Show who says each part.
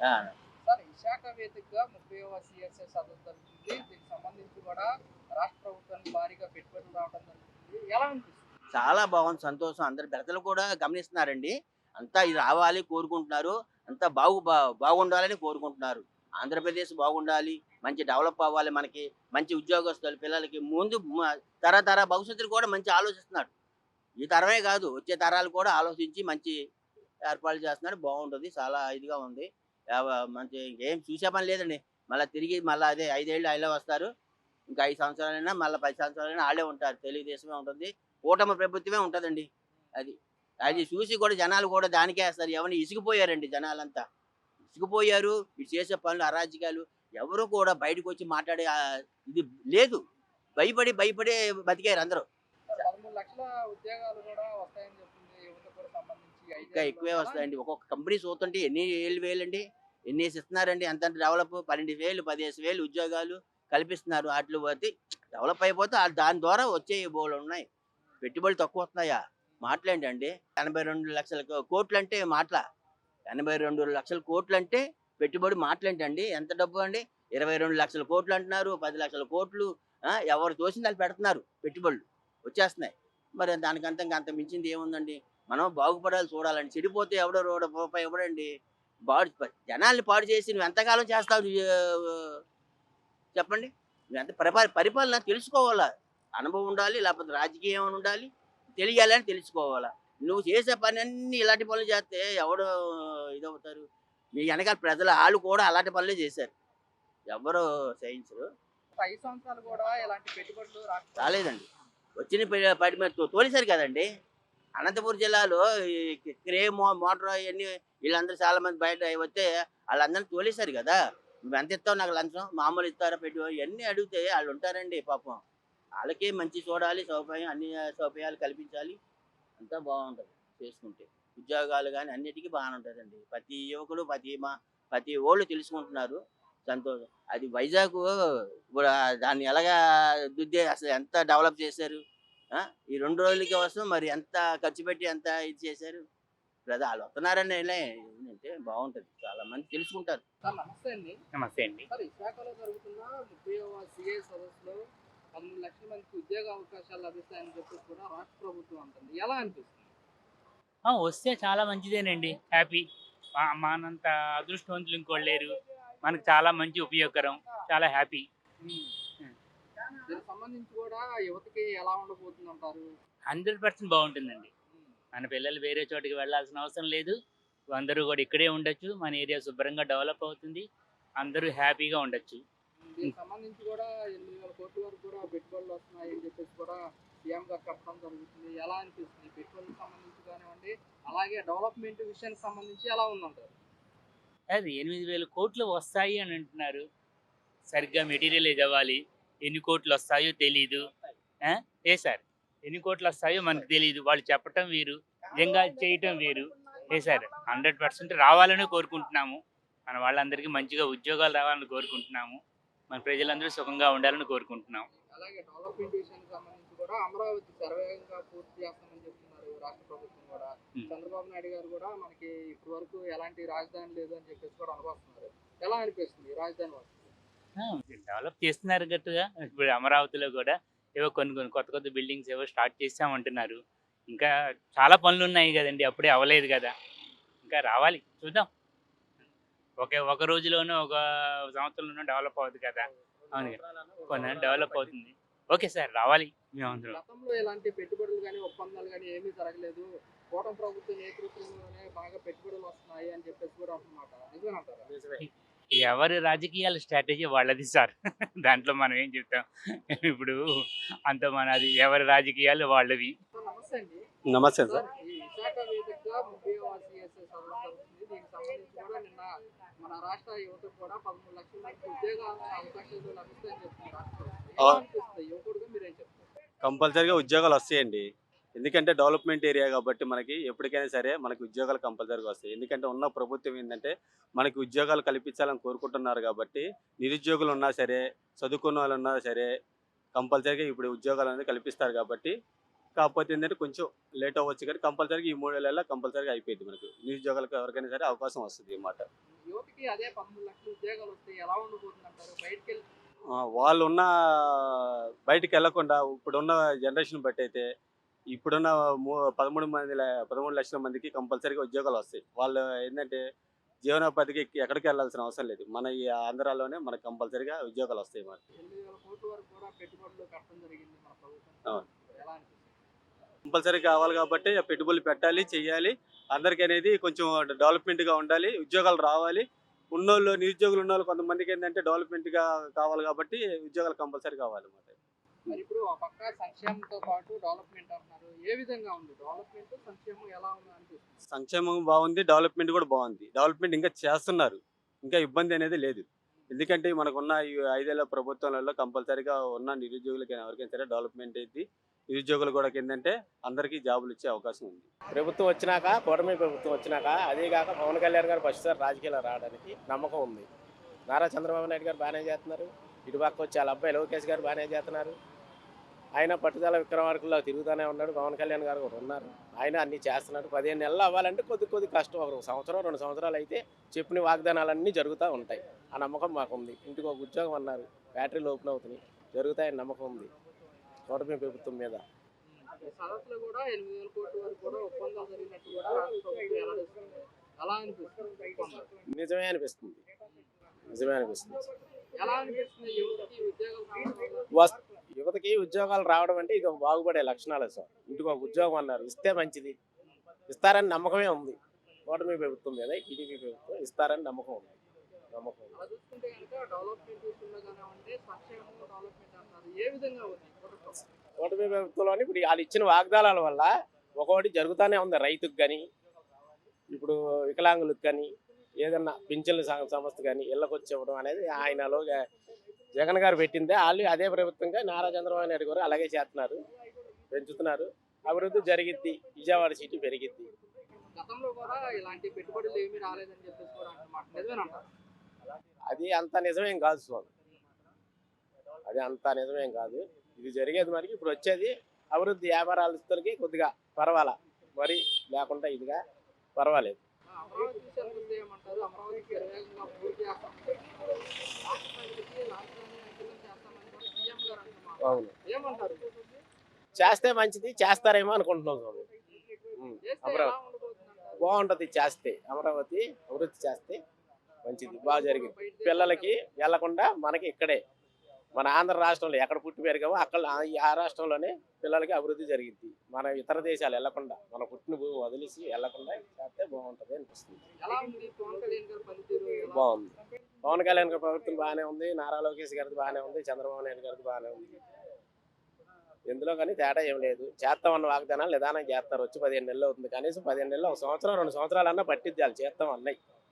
Speaker 1: Sir Visakha వేదికగా ముప్పై CSS జరుగుతుంది. దీనికి సంబంధించి కూడా రాష్ట్ర ప్రభుత్వానికి భారీగా పెట్టుబడులు రావడం జరుగుతుంది. ఎలా అనిపిస్తుంది?
Speaker 2: చాలా బాగుంది సంతోషం. అందరు ప్రజలు కూడా గమనిస్తున్నారండి. అంతా ఇది రావాలి కోరుకుంటున్నారు. అంతా బాగు బాగుండాలని కోరుకుంటున్నారు. ఆంధ్రప్రదేశ్ బాగుండాలి మంచి డెవలప్ అవ్వాలి మనకి మంచి ఉద్యోగస్తులు పిల్లలకి ముందు తరతర భవిష్యత్తులు కూడా మంచి ఆలోచిస్తున్నాడు ఈ తరమే కాదు వచ్చే తరాలు కూడా ఆలోచించి మంచి ఏర్పాట్లు చేస్తున్నాడు బాగుంటుంది చాలా ఇదిగా ఉంది. మంచి ఇంకేం చూసే పని లేదండి. మళ్ళీ తిరిగి మళ్ళీ అదే ఐదేళ్ళు అయిలో వస్తారు. ఇంకా ఐదు సంవత్సరాలైనా మళ్ళీ పది సంవత్సరాలైనా ఆడే ఉంటారు. తెలుగుదేశమే ఉంటుంది. కూటమి ప్రభుత్వమే ఉంటుందండి. అది అది చూసి కూడా జనాలు కూడా దానికే వేస్తారు. ఎవరిని ఇసుకుపోయారండి జనాలంతా. ఇసుకుపోయారు. ఇటు చేసే పనులు అరాజకాలు. ఎవరు కూడా బయటకు వచ్చి మాట్లాడే ఇది లేదు. భయపడి భయపడి బతికారు అందరూ. ఇంకా ఎక్కువే వస్తాయండి. ఒక్కొక్క కంపెనీ చూస్తుంటే ఎన్ని ఏళ్ళు వేలండి? ఎన్ని ఇస్తున్నారండి? ఎంత డెవలప్ పన్నెండు వేలు పదిహేను వేలు ఉద్యోగాలు కల్పిస్తున్నారు. వాటిలో పోతే డెవలప్ అయిపోతే దాని ద్వారా వచ్చే బోలు ఉన్నాయి. పెట్టుబడులు తక్కువ వస్తున్నాయా? మాటలేంటండి. ఎనభై రెండు లక్షల కోట్లు అంటే మాటల. ఎనభై రెండు లక్షల కోట్లు అంటే పెట్టుబడి మాటలేంటండి. ఎంత డబ్బు అండి? ఇరవై రెండు లక్షల కోట్లు అంటున్నారు. పది లక్షల కోట్లు ఎవరు తోసింది వాళ్ళు పెడుతున్నారు పెట్టుబడులు. వచ్చేస్తున్నాయి. మరి దానికంత ఇంకా అంత మించింది ఏముందండి? మనం బాగుపడాలి చూడాలండి. చెడిపోతే ఎవడో రోడ్డు రూపాయి ఎవడండి? బాడు జనాల్ని పాడు చేసి నువ్వు ఎంతకాలం చేస్తావు చెప్పండి. నువ్వు ఎంత పరిపాల పరిపాలన తెలుసుకోవాలా? అనుభవం ఉండాలి లేకపోతే రాజకీయం అని ఉండాలి? తెలియాలని తెలుసుకోవాలా? నువ్వు చేసే పని అన్ని ఇలాంటి పనులు చేస్తే ఎవడు ఇదవుతారు? మీ వెనకాల ప్రజలు వాళ్ళు కూడా అలాంటి పనులే చేశారు. ఎవరు సహించరు
Speaker 1: రాష్ట్ర
Speaker 2: రాలేదండి. వచ్చిన పడి మీద తో- తోలేశారు కదండి. అనంతపురం జిల్లాలో ఈ క్రే మోటార్ అవన్నీ వీళ్ళందరూ చాలా మంది బయట వస్తే వాళ్ళందరినీ తోలేశారు కదా. నువ్వు ఎంత ఇస్తావు నాకు లంచం? మామూలు ఇస్తారా పెట్టి? ఇవన్నీ అడిగితే వాళ్ళు ఉంటారండి పాపం. వాళ్ళకే మంచి చూడాలి సౌకర్యం అన్ని సౌకర్యాలు కల్పించాలి. అంతా బాగుంటుంది చేసుకుంటే. ఉద్యోగాలు కానీ అన్నిటికీ బాగానే ఉంటుందండి. ప్రతి యువకుడు ప్రతి మా ప్రతి ఓళ్ళు తెలుసుకుంటున్నారు. సంతోషం. అది వైజాగ్ ఇప్పుడు దాన్ని ఎలాగా దుద్దే అసలు ఎంత డెవలప్ చేశారు? ఈ రెండు రోజులకి కోసం మరి ఎంత ఖర్చు పెట్టి ఎంత ఇది చేశారు? ప్రజలు వాళ్ళు వస్తున్నారని ఏంటంటే బాగుంటుంది. చాలా మంది తెలుసుకుంటారు.
Speaker 1: నమస్తే అండి.
Speaker 3: నమస్తే అండి.
Speaker 1: సార్ విశాఖలో జరుగుతున్న ముప్పై సిఏ సదస్సులో పదమూడు లక్షల మందికి ఉద్యోగ అవకాశాలు లభిస్తాయని చెప్పేసి కూడా రాష్ట్ర ప్రభుత్వం అంటుంది. ఎలా అనిపిస్తుంది?
Speaker 3: ఆ, వస్తే చాలా మంచిదేనండి. హ్యాపీ. మా- మానంత అదృష్టవంతులు ఇంకోళ్ళు లేరు. మనకు చాలా మంచి ఉపయోగకరం. చాలా హ్యాపీ.
Speaker 1: సంబంధించి కూడా యువతకి ఎలా ఉండబోతుంది అంటారు
Speaker 3: హండ్రెడ్ పర్సెంట్ బాగుంటుందండి. మన పిల్లలు వేరే చోటికి వెళ్ళాల్సిన అవసరం లేదు. అందరూ కూడా ఇక్కడే ఉండొచ్చు. మన ఏరియా శుభ్రంగా డెవలప్ అవుతుంది. అందరూ హ్యాపీగా ఉండొచ్చు.
Speaker 1: సంబంధించి కూడా ఎనిమిది వేల కోట్ల వరకు కూడా పెట్టుబడులు వస్తున్నాయి అని చెప్పేసి కూడా సీఎం గారు చెప్పడం జరుగుతుంది. ఎలా అనిపిస్తుంది? పెట్టుబడులకు సంబంధించి కానివ్వండి అలాగే డెవలప్మెంట్ విషయానికి సంబంధించి ఎలా ఉందంటారు?
Speaker 3: అది ఎనిమిది వేల కోట్లు వస్తాయి అని అంటున్నారు. సరిగ్గా మెటీరియలైజ్ అవ్వాలి. ఎన్ని కోట్లు వస్తాయో తెలీదు? ఏ సార్? ఎన్ని కోట్లు వస్తాయో మనకు తెలియదు వాళ్ళు చెప్పటం వేరు నిజంగా చేయటం వేరు. ఏ సార్? హండ్రెడ్ పర్సెంట్ రావాలని కోరుకుంటున్నాము. మన వాళ్ళందరికీ మంచిగా ఉద్యోగాలు రావాలని కోరుకుంటున్నాము. మన ప్రజలందరూ సుఖంగా ఉండాలని కోరుకుంటున్నాము
Speaker 1: అలాగే డెవలప్మెంట్ విషయానికి సంబంధించి కూడా అమరావతి శరవేగంగా పూర్తి చేస్తామని చెప్తున్నారు రాష్ట్ర ప్రభుత్వం కూడా. చంద్రబాబు నాయుడు గారు కూడా మనకి ఇప్పటి వరకు ఎలాంటి రాజధాని లేదు అని చెప్పేసి కూడా అనుకొస్తున్నారు ఎలా అనిపిస్తుంది రాజధాని వస్తుంది
Speaker 3: డెవలప్ చేస్తున్నారు గట్టుగా. ఇప్పుడు అమరావతిలో కూడా ఏవో కొన్ని కొన్ని కొత్త కొత్త బిల్డింగ్స్ ఏవో స్టార్ట్ చేసామంటున్నారు ఇంకా చాలా పనులు ఉన్నాయి కదండి అప్పుడే అవ్వలేదు కదా. ఇంకా రావాలి చూద్దాం. ఒకే ఒక రోజులోనూ ఒక సంవత్సరంలోనూ డెవలప్ అవుతుంది కదా. అవును కొన్ని డెవలప్ అవుతుంది. ఓకే సార్ రావాలి. మేమందరం
Speaker 1: గతంలో ఎలాంటి పెట్టుబడులు కానీ ఒప్పందాలు కానీ ఏమీ జరగలేదు. కూటమి ప్రభుత్వ నేతృత్వంలోనే బాగా పెట్టుబడులు వస్తున్నాయి అని చెప్పేసి కూడా నిజమేనంటారా
Speaker 3: ఎవరి రాజకీయాల స్ట్రాటజీ వాళ్ళది సార్. దాంట్లో మనం ఏం చెప్తాం? ఇప్పుడు అంత మనది ఎవరి రాజకీయాలు వాళ్ళవి.
Speaker 1: సార్ నమస్తే
Speaker 4: సార్. కంపల్సరీగా ఉద్యోగాలు వస్తాయండి. ఎందుకంటే డెవలప్మెంట్ ఏరియా కాబట్టి మనకి ఎప్పటికైనా సరే మనకి ఉద్యోగాలు కంపల్సరీగా వస్తాయి. ఎందుకంటే ఉన్న ప్రభుత్వం ఏంటంటే మనకి ఉద్యోగాలు కల్పించాలని కోరుకుంటున్నారు కాబట్టి నిరుద్యోగులు ఉన్నా సరే చదువుకున్న వాళ్ళు ఉన్నా సరే కంపల్సరీగా ఇప్పుడు ఉద్యోగాలు అనేది కల్పిస్తారు కాబట్టి కాకపోతే ఏంటంటే కొంచెం లేట్ అవ్వచ్చు కానీ కంపల్సరీగా ఈ మూడేళ్ళ కంపల్సరీగా అయిపోయింది మనకు. నిరుద్యోగాలకు ఎవరికైనా సరే అవకాశం వస్తుంది
Speaker 1: వెళ్ళి
Speaker 4: ఆ, వాళ్ళు ఉన్న బయటికి వెళ్ళకుండా ఇప్పుడున్న జనరేషన్ బట్టి అయితే ఇప్పుడున్న మూ- పదమూడు మంది పదమూడు లక్షల మందికి కంపల్సరీగా ఉద్యోగాలు వస్తాయి. వాళ్ళు ఏంటంటే జీవనోపాధికి ఎక్కడికి వెళ్ళాల్సిన అవసరం లేదు. మన ఈ ఆంధ్రాలోనే మనకు కంపల్సరీగా ఉద్యోగాలు వస్తాయి మరి. కంపల్సరీ కావాలి కాబట్టి పెట్టుబడులు పెట్టాలి చెయ్యాలి అందరికీ అనేది కొంచెం డెవలప్మెంట్గా ఉండాలి ఉద్యోగాలు రావాలి. ఉన్నోళ్ళు నిరుద్యోగులు ఉన్న వాళ్ళు కొంతమందికి ఏంటంటే డెవలప్మెంట్గా కావాలి కాబట్టి ఉద్యోగాలు కంపల్సరీ కావాలి మరి.
Speaker 1: మరి ఇప్పుడు ఆ పక్క సంక్షేమంతో పాటు డెవలప్మెంట్ అంటున్నారు. ఏ విధంగా ఉంది? డెవలప్మెంట్ సంక్షేమం ఎలా ఉంది అనిపిస్తుంది
Speaker 4: సంక్షేమం బాగుంది డెవలప్మెంట్ కూడా బాగుంది. డెవలప్మెంట్ ఇంకా చేస్తున్నారు. ఇంకా ఇబ్బంది అనేది లేదు. ఎందుకంటే మనకున్న ఈ ఐదేళ్ళ ప్రభుత్వాలలో కంపల్సరీగా ఉన్న నిరుద్యోగులకి ఎవరికైనా సరే డెవలప్మెంట్ అయింది. నిరుద్యోగులు కూడా ఏంటంటే అందరికీ జాబులు ఇచ్చే అవకాశం ఉంది.
Speaker 5: ప్రభుత్వం వచ్చినాక కూటమి ప్రభుత్వం వచ్చినాక అదే కాక పవన్ కళ్యాణ్ గారు ఫస్ట్ సార్ రాజకీయాలు రావడానికి నమ్మకం ఉంది. నారా చంద్రబాబు నాయుడు గారు బాగానే చేస్తున్నారు. ఇటుపక్క వచ్చి వాళ్ళ అబ్బాయి లోకేష్ గారు బాగానే చేస్తున్నారు. ఆయన పట్టుదల విక్రమార్కుల్లో తిరుగుతూనే ఉన్నాడు. పవన్ కళ్యాణ్ గారు కూడా ఉన్నారు. ఆయన అన్ని చేస్తున్నాడు. పదిహేను నెలలు అవ్వాలంటే కొద్ది కొద్ది కష్టం. ఒక సంవత్సరం రెండు సంవత్సరాలు అయితే చెప్పిన వాగ్దానాలన్నీ జరుగుతూ ఉంటాయి. ఆ నమ్మకం మాకు ఉంది. ఇంటికి ఒక ఉద్యోగం అన్నారు. బ్యాటరీలు ఓపెన్ అవుతున్నాయి. జరుగుతాయని నమ్మకం ఉంది. కూటమి ప్రభుత్వం మీద. నిజమే అనిపిస్తుంది. నిజమే అనిపిస్తుంది.
Speaker 1: అనిపిస్తుంది యువతకి ఉద్యోగాలు రావడం
Speaker 5: అంటే ఇది బాగుపడే లక్షణాలు సార్. ఇంటికి ఒక ఉద్యోగం అన్నారు ఇస్తే మంచిది. ఇస్తారని నమ్మకమే ఉంది. కూటమి ప్రభుత్వం మీద టీడీపీ ప్రభుత్వం ఇస్తారని నమ్మకం ఉంది. నమ్మకం ఉంది.
Speaker 1: అలా చూసుకుంటే కనుక డెవలప్మెంట్ విషయంలో కానివ్వండి సంక్షేమం డెవలప్మెంట్ అంటారు. ఏ విధంగా ఉంది? ప్రభుత్వం
Speaker 5: కూటమి ప్రభుత్వంలోని ఇప్పుడు వాళ్ళు ఇచ్చిన వాగ్దానాల వల్ల ఒకటి జరుగుతూనే ఉంది. రైతుకు కానీ ఇప్పుడు వికలాంగులకు కానీ ఏదన్నా పింఛన్ల సంస్థ కానీ ఇళ్ళకి వచ్చి ఇవ్వడం అనేది ఆయనలో జగన్ గారు పెట్టిందే వాళ్ళు అదే ప్రభుత్వంగా నారా చంద్రబాబు నాయుడు గారు అలాగే చేస్తున్నారు పెంచుతున్నారు. అభివృద్ధి జరిగిద్ది విజయవాడ సిటీ పెరిగిద్ది.
Speaker 1: గతంలో కూడా ఇలాంటి పెట్టుబడులు ఏమీ రాలేదని చెప్పేసి కూడా అంటున్నమాట నిజమేనంటారు?
Speaker 5: అది అంత నిజమేం కాదు స్వామి. అది అంత నిజమేం కాదు. ఇది జరిగేది మరి ఇప్పుడు వచ్చేది అభివృద్ధి వ్యాపారాలకి కొద్దిగా పర్వాలా? మరి లేకుండా ఇదిగా పర్వాలేదు. అవును.
Speaker 1: ఏమంటారు
Speaker 5: చేస్తే మంచిది చేస్తారేమో అనుకుంటున్నాం స్వామి. అమరావతి? బాగుంటది చేస్తే. అమరావతి అభివృద్ధి చేస్తే మంచిది బాగా జరిగింది. పిల్లలకి వెళ్ళకుండా మనకి ఇక్కడే. మన ఆంధ్ర రాష్ట్రంలో ఎక్కడ పుట్టి పెరిగామో అక్కడ ఆ- రాష్ట్రంలోనే పిల్లలకి అభివృద్ధి జరిగింది. మన ఇతర దేశాలు వెళ్ళకుండా మన పుట్టిన భూమి వదిలేసి వెళ్ళకుండా చేస్తే బాగుంటది అనిపిస్తుంది. బాగుంది. పవన్ కళ్యాణ్ గారి ప్రభుత్వం బాగానే ఉంది నారా లోకేష్ గారిది బాగానే ఉంది చంద్రబాబు నాయుడు గారిది బాగానే ఉంది. ఎందులో కానీ తేడా ఏం లేదు. చేస్తామన్న వాగ్దానాలు నిదానం చేస్తారు. వచ్చి పదిహేను నెలలు అవుతుంది. కనీసం పదిహేను నెలలు ఒక సంవత్సరం రెండు సంవత్సరాలన్నా పట్టిద్ది వాళ్ళు చేస్తాం అన్నాయి